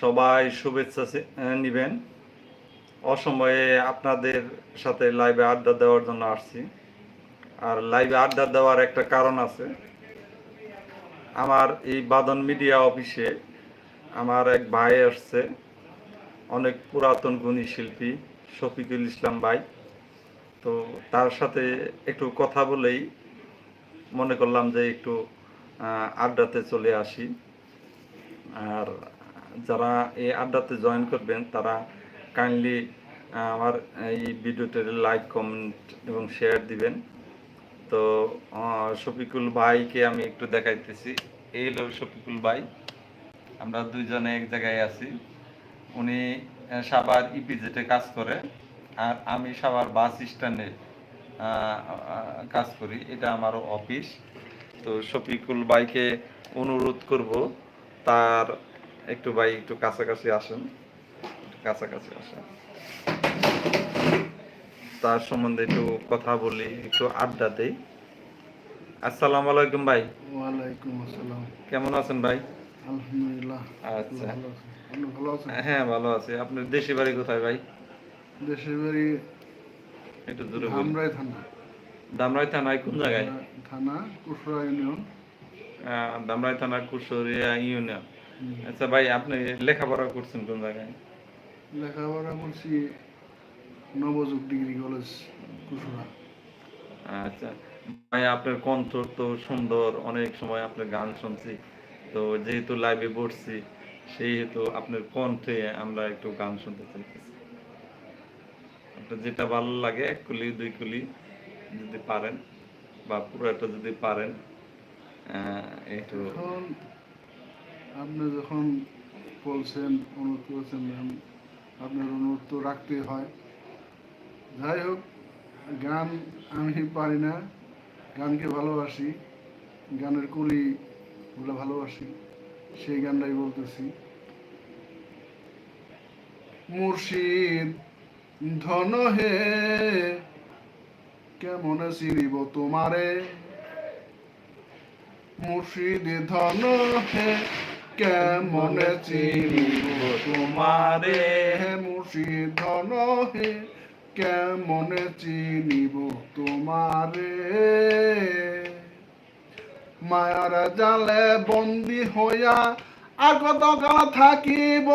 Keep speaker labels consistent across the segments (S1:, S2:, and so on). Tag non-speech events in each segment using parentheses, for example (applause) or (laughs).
S1: সবাই শুভেচ্ছা নিবেন। অসময়ে আপনাদের সাথে লাইভে আড্ডা দেওয়ার জন্য আসছি। আর লাইভে আড্ডা দেওয়ার একটা কারণ আছে। আমার এই বাদন মিডিয়া অফিসে আমার এক ভাই আসছে, অনেক পুরাতন গুণী শিল্পী, শফিকুল ইসলাম ভাই। তো তার সাথে একটু কথা বলেই মনে করলাম যে একটু আড্ডাতে চলে আসি। আর যারা এই আড্ডাতে জয়েন করবেন, তারা কাইন্ডলি আমার এই ভিডিওতে লাইক কমেন্ট এবং শেয়ার দিবেন। তো শফিকুল ভাইকে আমি একটু দেখাইতেছি। এই হলো শফিকুল ভাই। আমরা দুইজনে এক জায়গায় আছি। উনি সাবার ইপিজেটে কাজ করে, আর আমি সাবার বাস স্ট্যান্ডে কাজ করি। এটা আমার অফিস তো, শফিকুল ভাইকে অনুরোধ করব, তার একটু ভাই একটু কাছাকাছি আসেন। কাছাকাছি আসেন। তার সম্বন্ধে একটু কথা বলি একটু আড্ডা দেই। আসসালামু আলাইকুম ভাই।
S2: ওয়ালাইকুম আসসালাম।
S1: কেমন আছেন ভাই?
S2: আলহামদুলিল্লাহ।
S1: আচ্ছা।
S2: ভালো আছেন?
S1: হ্যাঁ ভালো আছি। আপনার দেশি বাড়ি কোথায় ভাই?
S2: দেশের বাড়ি
S1: একটু দূরে।
S2: ধামরাই থানা।
S1: দামরাই থানায় কোন জায়গায়?
S2: থানা কুসরা ইউনিয়ন।
S1: দামরাই থানা কুশরিয়া ইউনিয়ন। আচ্ছা ভাই আপনি লেখাপড়া করছেন কোন জায়গায়?
S2: লেখাপড়া করছি নবযুগ ডিগ্রি কলেজ কুসরা
S1: আচ্ছা। ভাই আপনার কণ্ঠ তো সুন্দর অনেক সময় আপনার গান শুনছি। তো যেহেতু লাইভে বসছি সেহেতু আপনার কণ্ঠে আমরা একটু গান শুনতে চাইতেছি। আপনার যেটা ভালো লাগে এক কুলি দুই কুলি যদি পারেন বা পুরোটা যদি পারেন একটু
S2: আপনি যখন বলছেন, অনুরোধ করেছেন ম্যাম, আপনার অনুরোধ তো রাখতে হয়। যাই হোক, গান আমি পারি না, গানকে ভালোবাসি, গানের কলি ওগুলো ভালোবাসি, সেই গানটাই বলতেছি। মুর্শিদ ধন হে, কেমন চিনিব তোমারে? মুর্শিদ ধন হে কেমন চিনিব তোমারে? হে মুর্শিদ ধন, হে কেমন চিনিব তোমারে? মায়ার জালে বন্দি হইয়া আগত কাল থাকিব।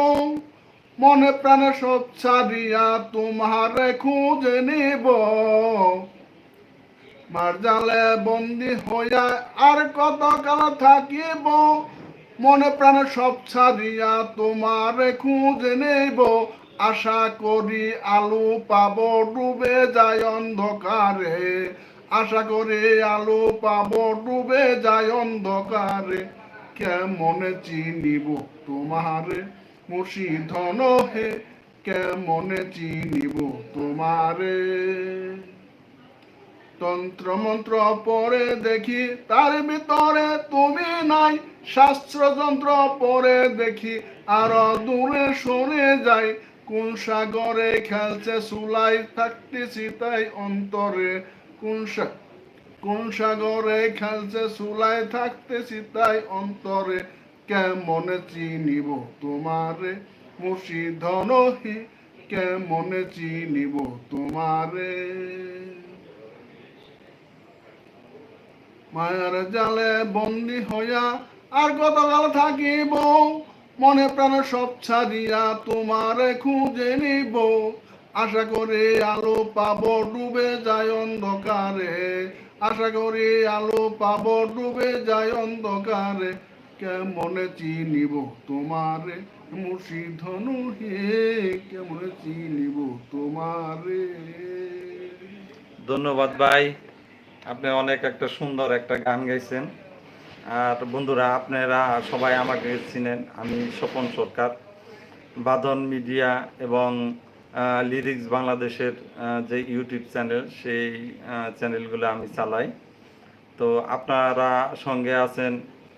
S2: মনে প্রাণে সব ছাড়িয়া তোমারে খুঁজে নিব। মার জালে বন্দি হইয়া আর কত কাল থাকিব। মনে প্রাণে সব ছাড়িয়া তোমারে খুঁজে নেব। আশা করি আলু পাব, ডুবে যায় অন্ধকারে। আশা করি আলু পাব, ডুবে যায় অন্ধকারে। কেমনে চিনিব তোমারে মুর্শিধন হে, কেমনে চিনিব তোমারে? তন্ত্র মন্ত্র পরে দেখি, তার ভিতরে তুমি নাই। শাস্ত্র যন্ত্র পরে দেখি, আর দূরে সরে যাই। কোন সাগরে খেলছে সুলাই, থাকতেছি তাই অন্তরে। কোন কোন সাগরে খেলছে সুলাই, থাকতেছি তাই অন্তরে। কেমনে চিনিব তোমারে মুর্শিধন হি কেমনে চিনিব তোমারে? মায়ার জালে বন্দি হইয়া আর কতকাল থাকিব? মনে প্রাণে সব ছাড়িয়া তোমারে খুঁজে নিব। আশা করে আলো পাব, ডুবে যায় অন্ধকারে। আশা করি আলো পাব, ডুবে যায় অন্ধকারে। কেমনে চিনিব তোমারে? মুর্শিধনু হে, কেমনে চিনিব তোমারে?
S1: ধন্যবাদ ভাই। আপনি অনেক একটা সুন্দর একটা গান গাইছেন। আর বন্ধুরা, আপনারা সবাই আমাকে চিনেন, আমি স্বপন সরকার। বাদন মিডিয়া এবং লিরিক্স বাংলাদেশের যে ইউটিউব চ্যানেল সেই চ্যানেলগুলো আমি চালাই। তো আপনারা সঙ্গে আছেন,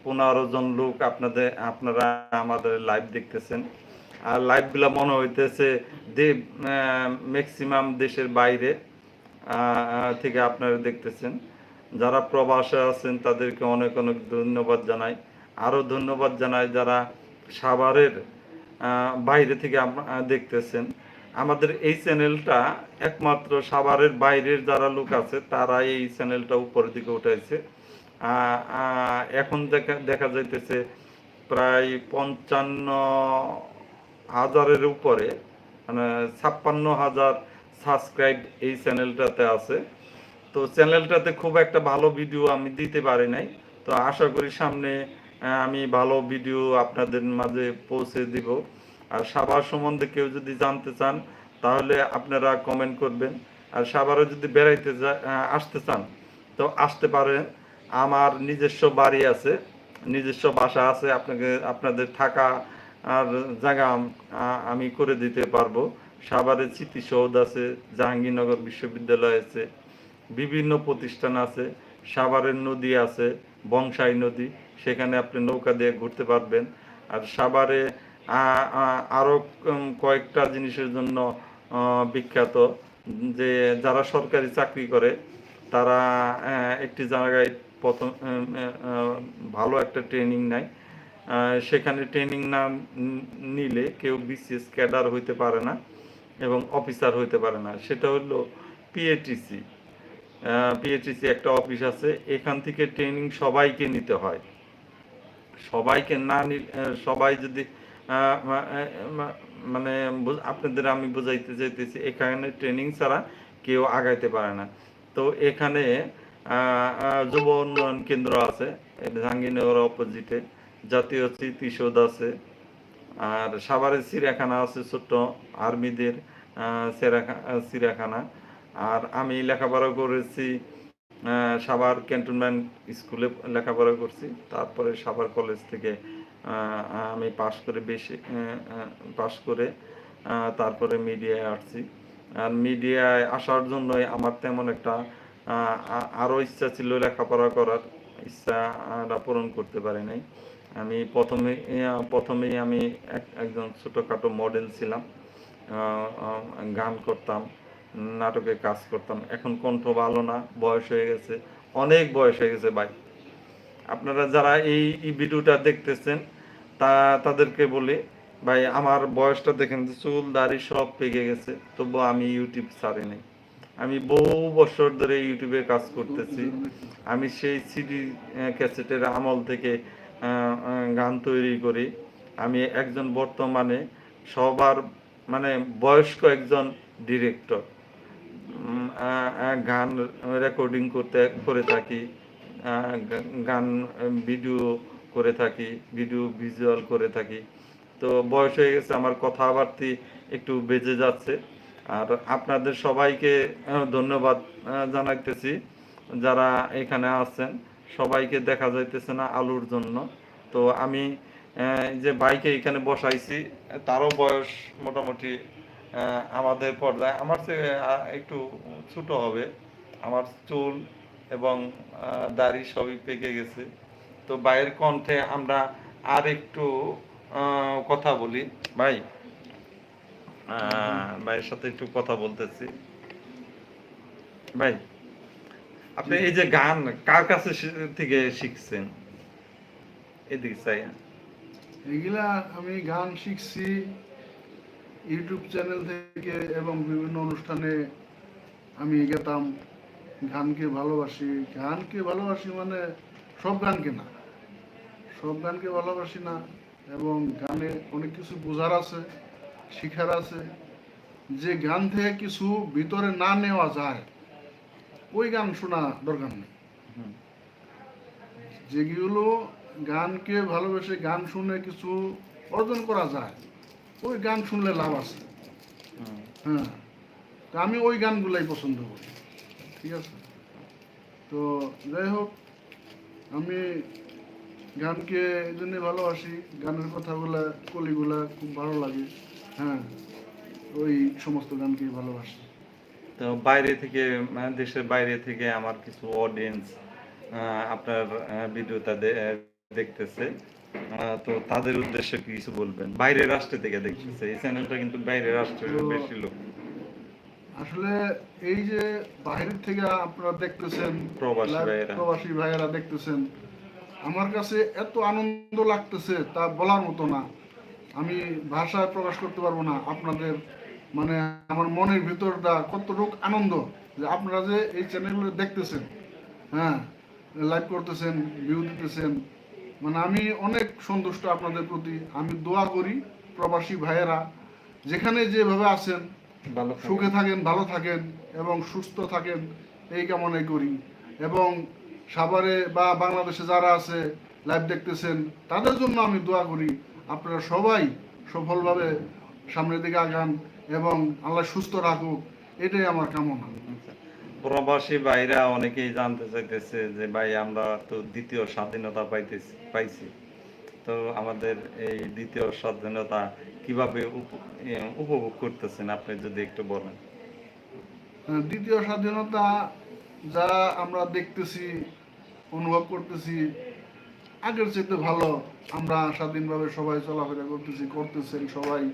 S1: পনেরো জন লোক আপনাদের, আপনারা আমাদের লাইভ দেখতেছেন। আর লাইভগুলো মনে হইতেছে দে ম্যাক্সিমাম দেশের বাইরে। থেকে আপনারা দেখতেছেন। যারা প্রবাসে আছেন, তাদেরকে অনেক অনেক ধন্যবাদ জানাই। আরও ধন্যবাদ জানাই যারা সাভারের বাইরে থেকে দেখতেছেন। আমাদের এই চ্যানেলটা একমাত্র সাভারের বাইরের যারা লোক আছে, তারা এই চ্যানেলটা উপরের দিকে উঠাইছে। এখন দেখা দেখা যাইতেছে প্রায় পঞ্চান্ন হাজারের উপরে মানে ছাপ্পান্ন হাজার সাবস্ক্রাইব এই চ্যানেলটাতে আছে। তো চ্যানেলটাতে খুব একটা ভালো ভিডিও আমি দিতে পারি নাই। তো আশা করি সামনে আমি ভালো ভিডিও আপনাদের মাঝে পৌঁছে দিব। আর সাভার সম্বন্ধে কেউ যদি জানতে চান, তাহলে আপনারা কমেন্ট করবেন। আর সাভারে যদি বেড়াইতে আসতে চান, তো আসতে পারেন। আমার নিজস্ব বাড়ি আছে, নিজস্ব বাসা আছে, আপনাকে, আপনাদের থাকা আর জায়গা আমি করে দিতে পারব। সাভারে স্মৃতিসৌধ আছে জাহাঙ্গীরনগর বিশ্ববিদ্যালয় আছে বিভিন্ন প্রতিষ্ঠান আছে সাভারের নদী আছে বংশাই নদী সেখানে আপনি নৌকা দিয়ে ঘুরতে পারবেন। আর সাভারে আ- আ- আরও উম, কয়েকটা জিনিসের জন্য বিখ্যাত যে যারা সরকারি চাকরি করে তারা একটি জায়গায় প্রথম ভালো একটা ট্রেনিং নেয়। সেখানে ট্রেনিং না নিলে কেউ বিসিএস ক্যাডার হইতে পারে না। এবং অফিসার হইতে পারে না। সেটা হলো পিএটিসি পিএটিসি একটা অফিস আছে, এখান থেকে ট্রেনিং সবাইকে নিতে হয়। সবাইকে না সবাই যদি মানে আপনাদের আমি বুঝাইতে চাইতেছি, এখানে ট্রেনিং ছাড়া কেউ আগাইতে পারে না। তো এখানে যুব উন্নয়ন কেন্দ্র আছে জাহাঙ্গীরনগর অপোজিটে জাতীয় স্মৃতিসৌধ আছে। আর সাভারের চিড়িয়াখানা আছে ছোট্ট আর্মিদের চিড়িয়াখানা। আর আমি লেখাপড়া করেছি সাভার ক্যান্টনমেন্ট স্কুলে লেখাপড়া করছি। তারপরে সাভার কলেজ থেকে আমি পাশ করে বেশি পাশ করে তারপরে মিডিয়ায় আসছি। আর মিডিয়ায় আসার জন্যই আমার তেমন একটা আরও ইচ্ছা ছিল লেখাপড়া করার। ইচ্ছাটা পূরণ করতে পারি নাই। আমি প্রথমে প্রথমেই আমি এক- একজন ছোটখাটো মডেল ছিলাম। গান করতাম, নাটকে কাজ করতাম। এখন কণ্ঠ ভালো না, বয়স হয়ে গেছে। অনেক বয়স হয়ে গেছে ভাই। আপনারা যারা এই ভিডিওটা দেখতেছেন, তা, তাদেরকে বলি, ভাই, আমার বয়সটা দেখেন, চুল, দাড়ি সব পেকে গেছে। তবু আমি ইউটিউব ছাড়ি নাই। আমি বহু বছর ধরে ইউটিউবে কাজ করতেছি। আমি সেই সিডি ক্যাসেটের আমল থেকে গান তৈরি করি। আমি একজন বর্তমানে সবার মানে বয়স্ক একজন ডিরেক্টর গান রেকর্ডিং করতে, করে থাকি গান ভিডিও করে থাকি ভিডিও ভিজুয়াল করে থাকি। তো বয়স হয়ে গেছে, আমার কথাবার্তি একটু বেজে যাচ্ছে। আর আপনাদের সবাইকে ধন্যবাদ জানাইতেছি। যারা এখানে আছেন, সবাইকে দেখা যাইতেছে না আলুর জন্য। তো আমি যে বাইকে এখানে বসাইছি, তারও বয়স মোটামুটি আমাদের পর্যায়ে আমার চেয়ে একটু ছোট হবে। আমার চুল এবং দাড়ি সবই পেকে গেছে। তো ভাইয়ের কণ্ঠে আমরা আর একটু কথা বলি। ভাই ভাইয়ের সাথে একটু কথা বলতেছি। ভাই, আপনি এই যে গান কার কাছে থেকে শিখছেন? এদিকে চাই।
S2: এগুলা আমি গান শিখছি ইউটিউব চ্যানেল থেকে এবং বিভিন্ন অনুষ্ঠানে আমি গেতাম। গানকে ভালোবাসি গানকে ভালোবাসি মানে সব গানকে না। সব গানকে ভালোবাসি না এবং গানে অনেক কিছু বোঝার আছে শিখার আছে। যে গান থেকে কিছু ভিতরে না নেওয়া যায় ওই গান শোনা দরকার নেই। যেগুলো গানকে ভালোবেসে গান শুনে কিছু অর্জন করা যায়, ওই গান শুনলে লাভ আছে। হ্যাঁ তো আমি ওই গানগুলাই পছন্দ করি, ঠিক আছে তো যাই হোক, আমি গানকে এই জন্যে ভালোবাসি, গানের কথাগুলা, কলিগুলা খুব ভালো লাগে হ্যাঁ ওই সমস্ত গানকেই ভালোবাসি
S1: তো বাইরে থেকে মানে দেশের বাইরে থেকে আমার কিছু অডিয়েন্স আপনার ভিডিওটা দেখতেছে। তো তাদের উদ্দেশ্যে কিছু বলবেন। বাইরের রাষ্ট্র থেকে দেখতেছে। এই চ্যানেলটা কিন্তু বাইরের রাষ্ট্রের বেশি লোক।
S2: আসলে এই যে বাইরের থেকে আপনারা দেখতেছেন
S1: প্রবাসী ভাইয়েরা।
S2: প্রবাসী ভাইয়েরা দেখতেছেন আমার কাছে এত আনন্দ লাগতেছে তা বলার মতো না। আমি ভাষায় প্রকাশ করতে পারব না। আপনাদের মানে আমার মনের ভিতরটা কতটুক আনন্দ যে আপনারা যে এই চ্যানেলগুলো দেখতেছেন হ্যাঁ লাইভ করতেছেন ভিউ দিতেছেন মানে আমি অনেক সন্তুষ্ট আপনাদের প্রতি। আমি দোয়া করি প্রবাসী ভাইয়েরা যেখানে যেভাবে আছেন সুখে থাকেন ভালো থাকেন এবং সুস্থ থাকেন এই কামনাই করি। এবং সাভারে বা বাংলাদেশে যারা আছে লাইভ দেখতেছেন তাদের জন্য আমি দোয়া করি আপনারা সবাই সফলভাবে সামনের দিকে আগান এবং আল্লাহ সুস্থ রাখুক এটাই আমার কামনা।
S1: আচ্ছা। প্রবাসী ভাইরা অনেকেই জানতে চাইতেছে যে, ভাই, আমরা তো দ্বিতীয় স্বাধীনতা পাইতেছি, পাইছি। তো আমাদের এই দ্বিতীয় স্বাধীনতা কীভাবে উপ- উপভোগ করতেছেন? আপনি যদি একটু বলেন।
S2: দ্বিতীয় স্বাধীনতা যা আমরা দেখতেছি, অনুভব করতেছি, আগের চাইতে ভালো, আমরা স্বাধীনভাবে সবাই চলাফেরা করতেছি, করতেছেন সবাই।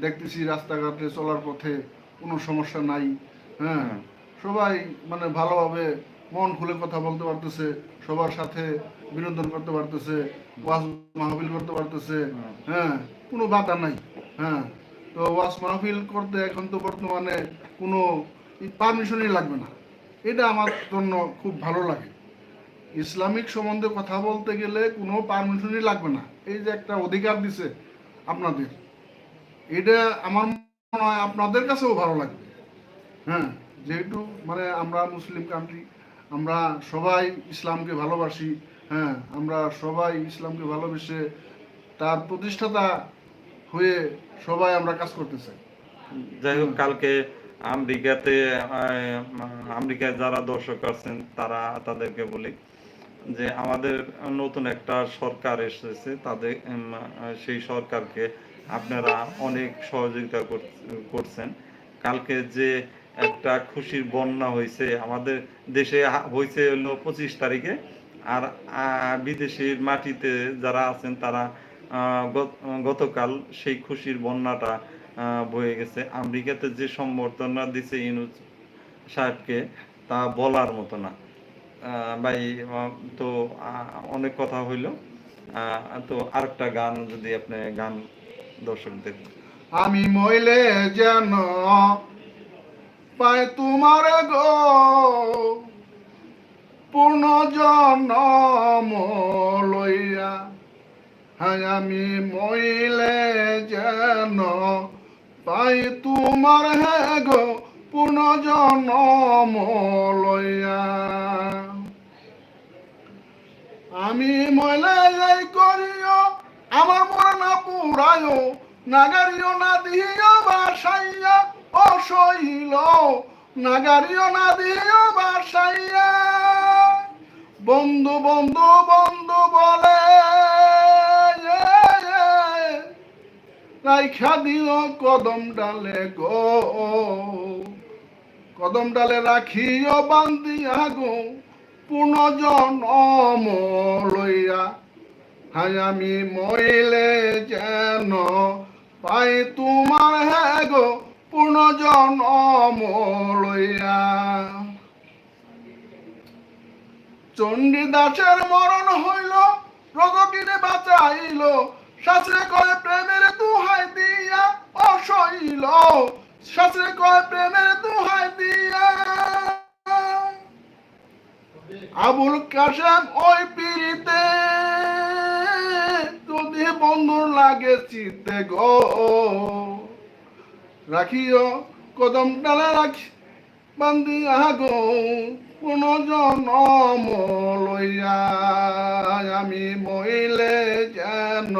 S2: দেখতেছি রাস্তাঘাটে চলার পথে কোনো সমস্যা নাই হ্যাঁ। সবাই মানে ভালোভাবে মন খুলে কথা বলতে পারতেছে, সবার সাথে বিনোদন করতে পারতেছে, ওয়াজ মাহফিল করতে পারতেছে হ্যাঁ কোনো বাধা নাই হ্যাঁ। তো ওয়াজ মাহফিল করতে এখন তো বর্তমানে কোনো পারমিশনই লাগবে না। এটা আমার জন্য খুব ভালো লাগে। ইসলামিক সম্বন্ধে কথা বলতে গেলে কোনো পারমিশনই লাগবে না। এই যে একটা অধিকার দিছে আপনাদের, এটা আমার মনে হয় আপনাদের কাছেও ভালো লাগবে হ্যাঁ। যেহেতু মানে আমরা মুসলিম কান্ট্রি আমরা সবাই ইসলামকে ভালোবাসি হ্যাঁ আমরা সবাই ইসলামকে ভালোবেসে তার প্রতিষ্ঠাতা হয়ে সবাই আমরা কাজ করতে চাই।
S1: যাই হোক কালকে আমেরিকাতে আমেরিকায় যারা দর্শক আছেন তারা তাদেরকে বলি যে আমাদের নতুন একটা সরকার এসেছে তাদের সেই সরকারকে আপনারা অনেক সহযোগিতা কর- করছেন। কালকে যে একটা খুশির বন্যা হয়েছে। আমাদের দেশে হয়েছে হলো পঁচিশ তারিখে। আর বিদেশের মাটিতে যারা আছেন তারা গতকাল সেই খুশির বন্যাটা বয়ে গেছে। আমেরিকাতে যে সম্বর্ধনা দিছে ইনুজ সাহেবকে, তা বলার মতো না। ভাই তো অনেক কথা হইল। তো আরেকটা গান যদি আপনি, গান দর্শকদের।
S2: আমি মইলে যেন পায় তোমার গো পূর্ণ জনম লইয়া। হ্যাঁ আমি মইলে যেন পাই তোমার হে গো পূর্ণ জনম লইয়া। আমি ময়লা যাই করিও, আমার মন না পুরায়ও নাগারিও না দিও, বাসাইয়া অসইল নাগারিও না দিও বাসাইয়া। বন্ধু বন্ধু বন্ধু বলে রাইখা দিও কদম ডালে গো। কদম ডালে রাখিও বান্দিয়া গো পুনর্জন্ম লইয়া। হাই আমি মইলে যেন পাই তোমার হে গো পুনর্জন্ম লইয়া। চণ্ডীদাসের মরণ হইল রগটিরে বাঁচাইল, শাস্ত্রে কয়, প্রেমের দুহাই দিয়া অসইল। শাস্ত্রে কয়, প্রেমের দুহাই দিয়া। আবুল কাশেম, ওই পিড়িতে যদি বন্ধু লাগে চিতে গো। রাখিও কদম ডালে রাখি বান্দি আগো কোন জনম লইয়া। আমি মইলে যেন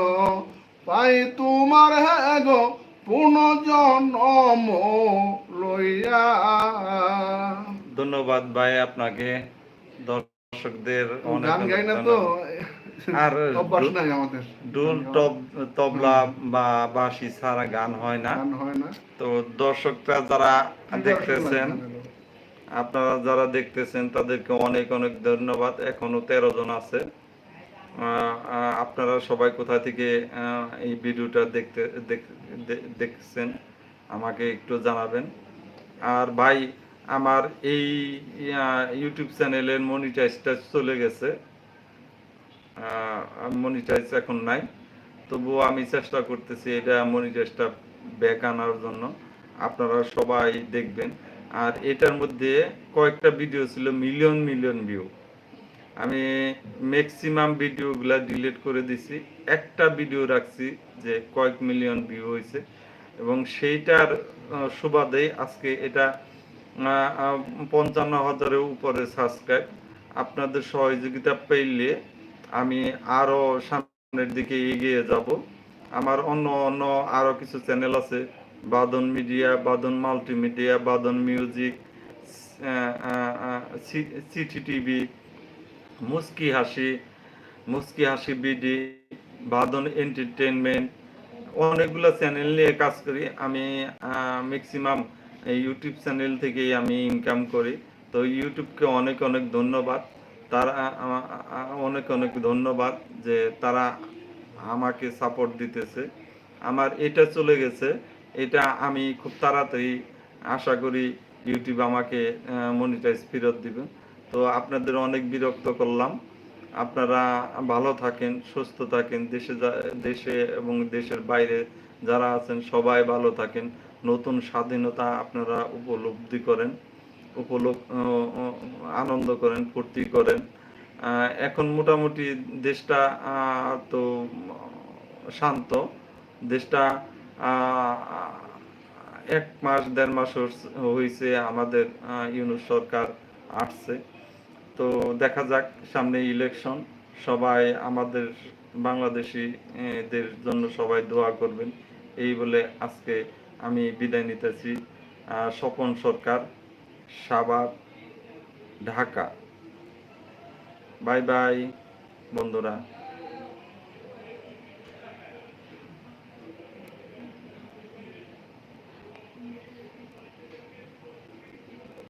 S2: পাই তোমার গো পুনর্জন্ম লইয়া।
S1: ধন্যবাদ ভাই আপনাকে দর্শকদের অনেক
S2: গান গাই না তো।
S1: আর (laughs) ডুল (laughs) তবলা বা বাঁশি ছাড়া গান হয় না। তো দর্শকরা যারা দেখতেছেন আপনারা যারা দেখতেছেন তাদেরকে অনেক অনেক ধন্যবাদ। এখনও তেরো জন আছে। আপনারা সবাই কোথা থেকে এই ভিডিওটা দেখতে দেখছেন আমাকে একটু জানাবেন। আর ভাই আমার এই ইউটিউব চ্যানেলের মনিটাইজটা চলে গেছে। মনিটাইজ এখন নাই। তবুও আমি চেষ্টা করতেছি এটা মনিটাইজটা ব্যাক আনার জন্য। আপনারা সবাই দেখবেন। আর এটার মধ্যে কয়েকটা ভিডিও ছিল মিলিয়ন মিলিয়ন ভিউ আমি ম্যাক্সিমাম ভিডিওগুলা ডিলিট করে দিছি। একটা ভিডিও রাখছি যে কয়েক মিলিয়ন ভিউ হয়েছে এবং সেইটার আহ, সুবাদে আজকে এটা পঞ্চান্ন হাজারের উপরে সাবস্ক্রাইব আপনাদের সহযোগিতা পেলে আমি আরও সামনের দিকে এগিয়ে যাব। আমার অন্য অন্য আরও কিছু চ্যানেল আছে। বাদন মিডিয়া, বাদন মাল্টিমিডিয়া, বাদন মিউজিক সিটি টিভি, মুস্কি হাসি মুস্কি হাসি বিডি, বাদন এন্টারটেনমেন্ট অনেকগুলো চ্যানেল নিয়ে কাজ করি। আমি ম্যাক্সিমাম ইউটিউব চ্যানেল থেকেই আমি ইনকাম করি। তো ইউটিউবকে অনেক অনেক ধন্যবাদ। তারা অনেক অনেক ধন্যবাদ যে তারা আমাকে সাপোর্ট দিতেছে। আমার এটা চলে গেছে। এটা আমি খুব তাড়াতাড়ি আশা করি ইউটিউব আমাকে মনিটাইজ ফেরত দিবে তো আপনাদের অনেক বিরক্ত করলাম। আপনারা ভালো থাকেন, সুস্থ থাকেন, দেশে দেশে এবং দেশের বাইরে যারা আছেন সবাই ভালো থাকেন। নতুন স্বাধীনতা আপনারা উপলব্ধি করেন। আহ, আনন্দ করেন ফুর্তি করেন। এখন মোটামুটি দেশটা তো শান্ত। দেশটা এক মাস দেড় মাস হয়েছে আমাদের ইউনুস সরকার আসছে। তো দেখা যাক সামনে ইলেকশন সবাই আমাদের বাংলাদেশিদের জন্য সবাই দোয়া করবেন। এই বলে আজকে আমি বিদায় নিতেছি। স্বপন সরকার সাভার ঢাকা। বাই বাই বন্ধুরা।